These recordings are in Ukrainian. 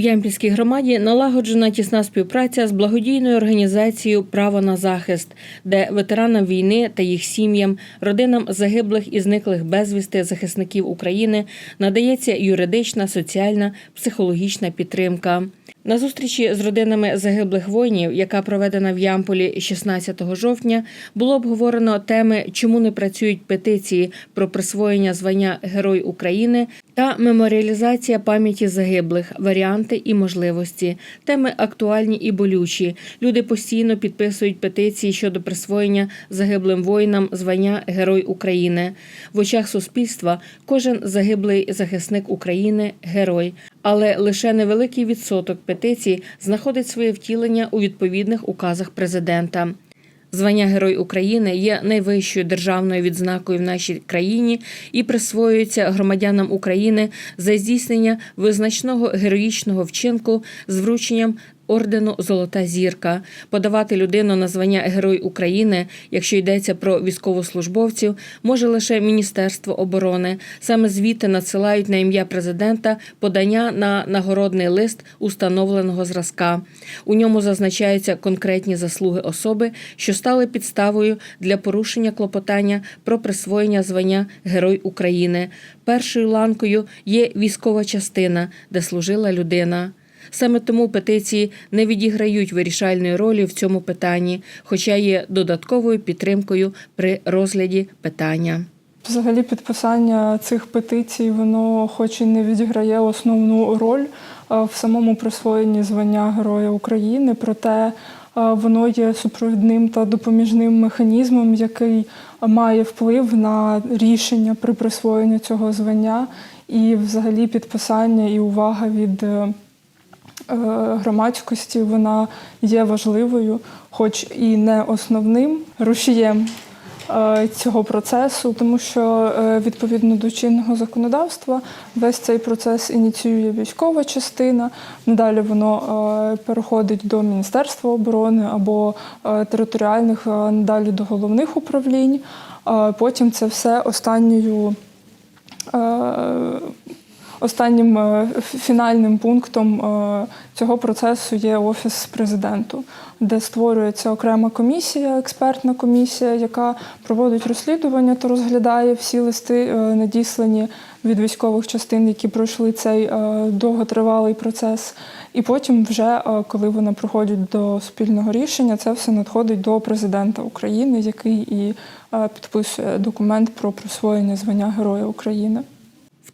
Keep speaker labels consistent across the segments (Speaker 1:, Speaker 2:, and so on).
Speaker 1: В Ямпільській громаді налагоджена тісна співпраця з благодійною організацією Право на захист, де ветеранам війни та їх сім'ям, родинам загиблих і зниклих безвісти захисників України надається юридична, соціальна, психологічна підтримка. На зустрічі з родинами загиблих воїнів, яка проведена в Ямполі 16 жовтня, було обговорено теми, чому не працюють петиції про присвоєння звання Герой України та меморіалізація пам'яті загиблих, варіанти і можливості. Теми актуальні і болючі. Люди постійно підписують петиції щодо присвоєння загиблим воїнам звання Герой України. В очах суспільства кожен загиблий захисник України герой. Але лише невеликий відсоток петицій знаходить своє втілення у відповідних указах президента. Звання Герой України є найвищою державною відзнакою в нашій країні і присвоюється громадянам України за здійснення визначного героїчного вчинку з врученням ордену Золота зірка. Подавати людину на звання Герой України, якщо йдеться про військовослужбовців, може лише Міністерство оборони. Саме звідти надсилають на ім'я президента подання на нагородний лист установленого зразка. У ньому зазначаються конкретні заслуги особи, що стали підставою для порушення клопотання про присвоєння звання Герой України. Першою ланкою є військова частина, де служила людина. Саме тому петиції не відіграють вирішальної ролі в цьому питанні, хоча є додатковою підтримкою при розгляді питання.
Speaker 2: Взагалі, підписання цих петицій, воно хоч і не відіграє основну роль в самому присвоєнні звання Героя України, проте воно є супровідним та допоміжним механізмом, який має вплив на рішення при присвоєнні цього звання, і взагалі підписання і увага від е, громадськості вона є важливою, хоч і не основним рушієм е, цього процесу, тому що е, відповідно до чинного законодавства весь цей процес ініціює військова частина. Надалі воно е, переходить до Міністерства оборони або е, територіальних, е, надалі до головних управлінь. Е, Потім це все останньою. Останнім е, фінальним пунктом е, цього процесу є офіс президенту, де створюється окрема комісія, експертна комісія, яка проводить розслідування та розглядає всі листи, е, надіслані від військових частин, які пройшли цей довготривалий процес. І потім, вже коли вони проходять до спільного рішення, це все надходить до президента України, який і підписує документ про присвоєння звання Героя України.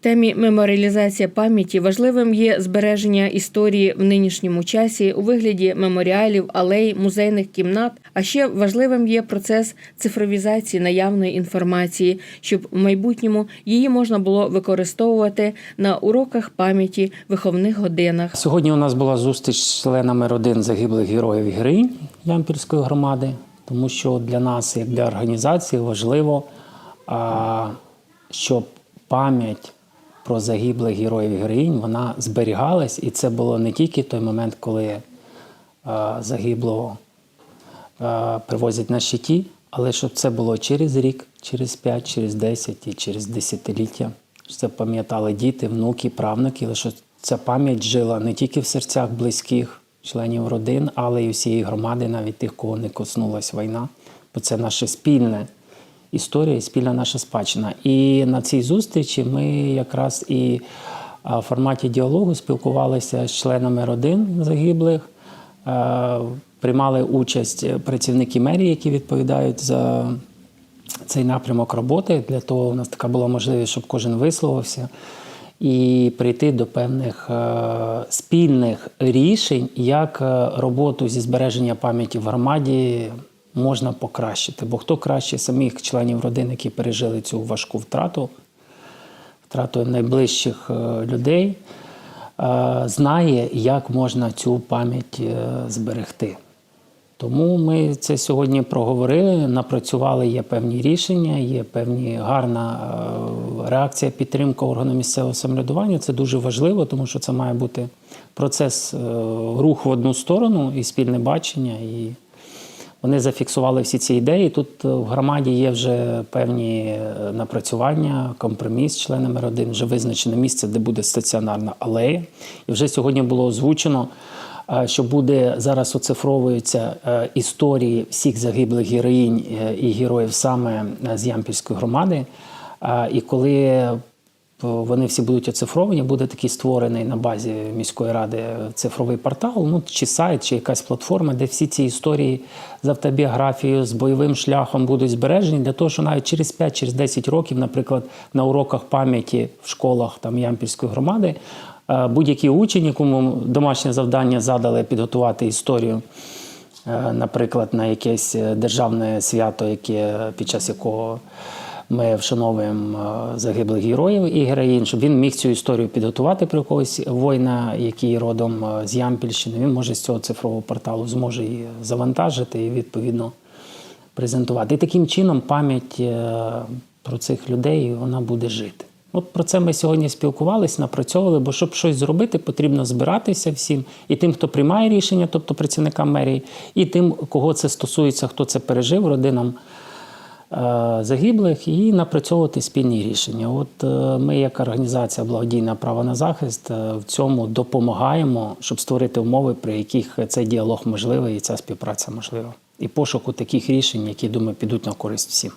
Speaker 1: Темі меморіалізація пам'яті важливим є збереження історії в нинішньому часі у вигляді меморіалів, алей, музейних кімнат. А ще важливим є процес цифровізації наявної інформації, щоб в майбутньому її можна було використовувати на уроках пам'яті, виховних годинах.
Speaker 3: Сьогодні у нас була зустріч з членами родин загиблих героїв героїнь Ямпільської громади, тому що для нас, як для організації, важливо, щоб пам'ять про загиблих героїв і героїнь вона зберігалась, і це було не тільки той момент, коли загиблого привозять на щиті, але щоб це було через рік, через 5, через 10 і через десятиліття. Щоб це пам'ятали діти, внуки, правнуки, що ця пам'ять жила не тільки в серцях близьких членів родин, але й усієї громади, навіть тих, кого не коснулась війна. Бо це наша спільна історія і спільна наша спадщина. І на цій зустрічі ми якраз і в форматі діалогу спілкувалися з членами родин загиблих. Приймали участь працівники мерії, які відповідають за цей напрямок роботи. Для того у нас така була можливість, щоб кожен висловився і прийти до певних спільних рішень, як роботу зі збереження пам'яті в громаді можна покращити. Бо хто краще самих членів родин, які пережили цю важку втрату, втрату найближчих е, людей, е, знає, як можна цю пам'ять е, зберегти. Тому ми це сьогодні проговорили, напрацювали, є певні рішення, є певні гарна реакція, підтримка органу місцевого самоврядування. Це дуже важливо, тому що це має бути процес рух в одну сторону і спільне бачення. І Вони зафіксували всі ці ідеї. Тут е, в громаді є вже певні е, напрацювання, компроміс з членами родин, вже визначене місце, де буде стаціонарна алея. І вже сьогодні було озвучено, е, що буде зараз оцифровуються історії всіх загиблих героїнь і героїв саме з Ямпільської громади. І коли вони всі будуть оцифровані, буде такий створений на базі міської ради цифровий портал, ну чи сайт, чи якась платформа, де всі ці історії з автобіографією, з бойовим шляхом будуть збережені для того, що навіть через 5-10 через років, наприклад, на уроках пам'яті в школах там Ямпільської громади, е, будь-який учень, якому домашнє завдання задали підготувати історію е, наприклад, на якесь е, державне свято, яке під час якого ми вшановуємо е, загиблих героїв і героїнь, щоб він міг цю історію підготувати про якогось воїна, який родом е, з Ямпільщини. Він може з цього цифрового порталу зможе її завантажити і відповідно презентувати. І таким чином пам'ять е, про цих людей вона буде жити. От про це ми сьогодні спілкувалися, напрацьовували, бо щоб щось зробити, потрібно збиратися всім і тим, хто приймає рішення, тобто працівникам мерії, і тим, кого це стосується, хто це пережив, родинам загиблих, і напрацьовувати спільні рішення. От е, ми, як організація благодійна право на захист, е, в цьому допомагаємо, щоб створити умови, при яких цей діалог можливий і ця співпраця можлива. І пошуку таких рішень, які думаю, підуть на користь всім.